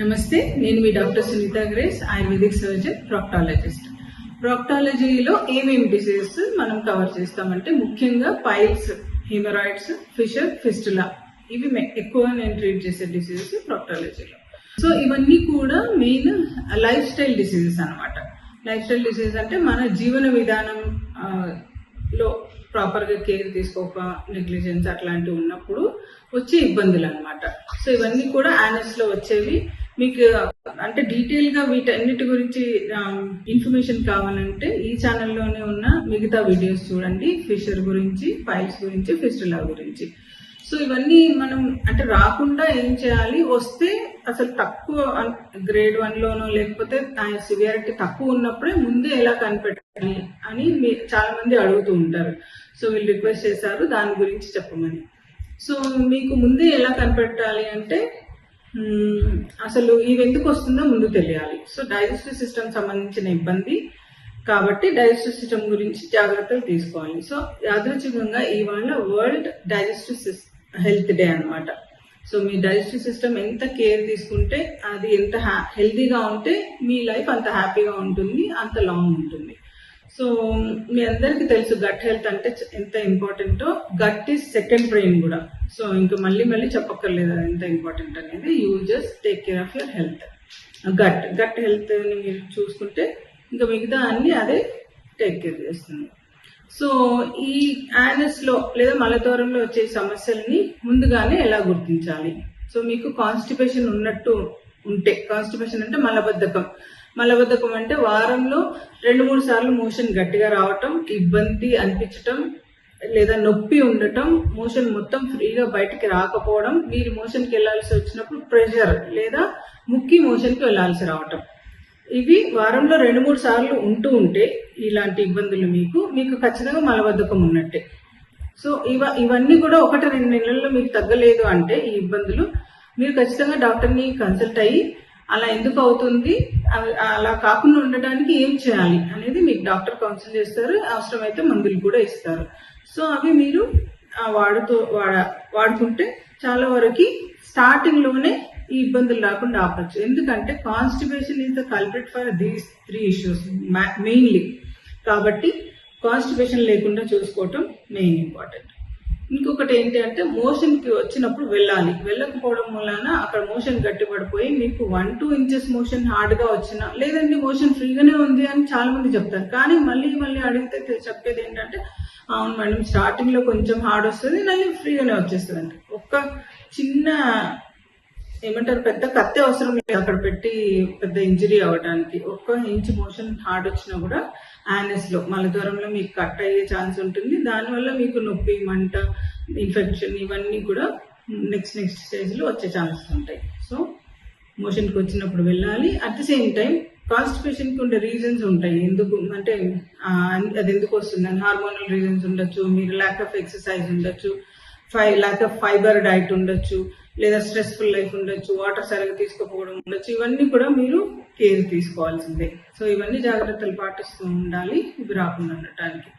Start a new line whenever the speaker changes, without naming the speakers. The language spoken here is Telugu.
నమస్తే నేను మీ doctor Sunitha Grace ayurvedic surgeon proctologist ప్రాక్టాలజీలో ఏమేమి డిసీజెస్ మనం కవర్ చేస్తామంటే ముఖ్యంగా పైల్స్ హిమరాయిడ్స్ ఫిషర్ ఫిస్టులా ఇవి ఎక్కువ నేను ట్రీట్ చేసే డిసీజెస్ ప్రాక్టాలజీలో సో ఇవన్నీ కూడా మెయిన్ లైఫ్ స్టైల్ డిసీజెస్ అనమాట లైఫ్ స్టైల్ డిసీజెస్ అంటే మన జీవన విధానం లో ప్రాపర్గా కేర్ తీసుకోక నెగ్లిజెన్స్ అట్లాంటివి ఉన్నప్పుడు వచ్చే ఇబ్బందులు అనమాట సో ఇవన్నీ కూడా యానస్లో వచ్చేవి. మీకు అంటే డీటెయిల్గా వీటన్నిటి గురించి ఇన్ఫర్మేషన్ కావాలంటే ఈ ఛానల్లోనే ఉన్న మిగతా వీడియోస్ చూడండి. ఫిషర్ గురించి ఫైల్స్ గురించి ఫిస్టులా గురించి. సో ఇవన్నీ మనం అంటే రాకుండా ఏం చేయాలి? వస్తే అసలు తక్కువ గ్రేడ్ వన్ లోనో లేకపోతే సివియారిటీ తక్కువ ఉన్నప్పుడే ముందే ఎలా కనిపెట్టాలి అని చాలా మంది అడుగుతూ ఉంటారు. సో వీళ్ళు రిక్వెస్ట్ చేశారు దాని గురించి చెప్పమని. సో మీకు ముందే ఎలా కనిపెట్టాలి అంటే అసలు ఇవి ఎందుకు వస్తుందో ముందు తెలియాలి. సో డైజెస్టివ్ సిస్టమ్ సంబంధించిన ఇబ్బంది కాబట్టి డైజెస్టివ్ సిస్టమ్ గురించి జాగ్రత్తలు తీసుకోవాలి. సో యాదృచ్ఛికంగా ఇవాళ వరల్డ్ డైజెస్టివ్ హెల్త్ డే అన్నమాట. సో మీ డైజెస్టివ్ సిస్టమ్ ఎంత కేర్ తీసుకుంటే అది ఎంత హెల్తీగా ఉంటే మీ లైఫ్ అంత హ్యాపీగా ఉంటుంది అంత లాంగ్ ఉంటుంది. సో మీ అందరికీ తెలుసు గట్ హెల్త్ అంటే ఎంత ఇంపార్టెంటో. గట్ ఈస్ సెకండ్ బ్రెయిన్ కూడా. సో ఇంకా మళ్ళీ మళ్ళీ చెప్పక్కర్లేదు అది ఎంత ఇంపార్టెంట్ అనేది. You just take care of your health gut gut హెల్త్ని మీరు చూసుకుంటే ఇంకా మిగతా అన్ని అదే టేక్ కేర్ చేస్తుంది. సో ఈ యానస్లో లేదా మలద్వారంలో వచ్చే సమస్యల్ని ముందుగానే ఎలా గుర్తించాలి? సో మీకు కాన్స్టిపేషన్ ఉన్నట్టు ఉంటే కాన్స్టిపేషన్ అంటే మలబద్ధకం. మలబద్ధకం అంటే వారంలో రెండు మూడు సార్లు మోషన్ గట్టిగా రావటం ఇబ్బంది అనిపించటం లేదా నొప్పి ఉండటం మోషన్ మొత్తం ఫ్రీగా బయటికి రాకపోవడం మీరు మోషన్కి వెళ్ళాల్సి వచ్చినప్పుడు ప్రెషర్ లేదా ముక్కి మోషన్కి వెళ్ళాల్సి రావటం. ఇవి వారంలో రెండు మూడు సార్లు ఉంటూ ఉంటే ఇలాంటి ఇబ్బందులు మీకు మీకు ఖచ్చితంగా మలబద్ధకం ఉన్నట్టే. సో ఇవ ఇవన్నీ కూడా ఒకటి రెండు నెలల్లో మీకు తగ్గలేదు అంటే ఈ ఇబ్బందులు మీరు ఖచ్చితంగా డాక్టర్ని కన్సల్ట్ అయ్యి అలా ఎందుకు అవుతుంది? అలా కాకుండా ఉండడానికి ఏం చేయాలి అనేది మీకు డాక్టర్ కౌన్సిల్ చేస్తారు. అవసరమైతే మందులు కూడా ఇస్తారు. సో అవి మీరు వాడుతూ వాడ వాడుకుంటే చాలా వరకు స్టార్టింగ్లోనే ఈ ఇబ్బందులు రాకుండా ఆపచ్చు. ఎందుకంటే constipation is the culprit for these three issues mainly కాబట్టి కాన్స్టిపేషన్ లేకుండా చూసుకోవటం మెయిన్ ఇంపార్టెంట్ ఇంకొకటి ఏంటి అంటే వచ్చినప్పుడు వెళ్ళాలి. వెళ్ళకపోవడం వలన అక్కడ మోషన్ గట్టిపడిపోయి మీకు వన్ టూ ఇంచెస్ మోషన్ హార్డ్గా వచ్చినా లేదండి మోషన్ ఫ్రీగానే ఉంది అని చాలా మంది చెప్తారు. కానీ మళ్ళీ మళ్ళీ అడిగితే చెప్పేది ఏంటంటే అవును మేడం స్టార్టింగ్లో కొంచెం హార్డ్ వస్తుంది మళ్ళీ ఫ్రీగానే వచ్చేస్తుంది అండి ఒక్క చిన్న ఏమంటారు? పెద్ద కత్తి అవసరం లేదు. అక్కడ పెట్టి పెద్ద ఇంజరీ అవ్వడానికి. ఒక్క ఇంచ్ మోషన్ హార్డ్ వచ్చినా కూడా యానస్లో మలద్వారంలో మీకు కట్ అయ్యే ఛాన్స్ ఉంటుంది. దానివల్ల మీకు నొప్పి మంట ఇన్ఫెక్షన్ ఇవన్నీ కూడా నెక్స్ట్ నెక్స్ట్ స్టేజ్లో వచ్చే ఛాన్సెస్ ఉంటాయి. సో మోషన్కి వచ్చినప్పుడు వెళ్ళాలి. అట్ ది సేమ్ టైం కాన్స్టిపేషన్కి ఉండే రీజన్స్ ఉంటాయి. ఎందుకు? అంటే అది ఎందుకు వస్తుంది? హార్మోనల్ రీజన్స్ ఉండొచ్చు మీరు ల్యాక్ ఆఫ్ ఎక్సర్సైజ్ ఉండొచ్చు ఫై లేక ఫైబర్ డైట్ ఉండొచ్చు లేదా స్ట్రెస్ఫుల్ లైఫ్ ఉండొచ్చు వాటర్ సరిగ్గా తీసుకోకపోవడం ఉండొచ్చు ఇవన్నీ కూడా మీరు కేర్ తీసుకోవాల్సిందే. సో ఇవన్నీ జాగ్రత్తలు పాటిస్తూ ఉండాలి ఇవి రాకుండా ఉండటానికి.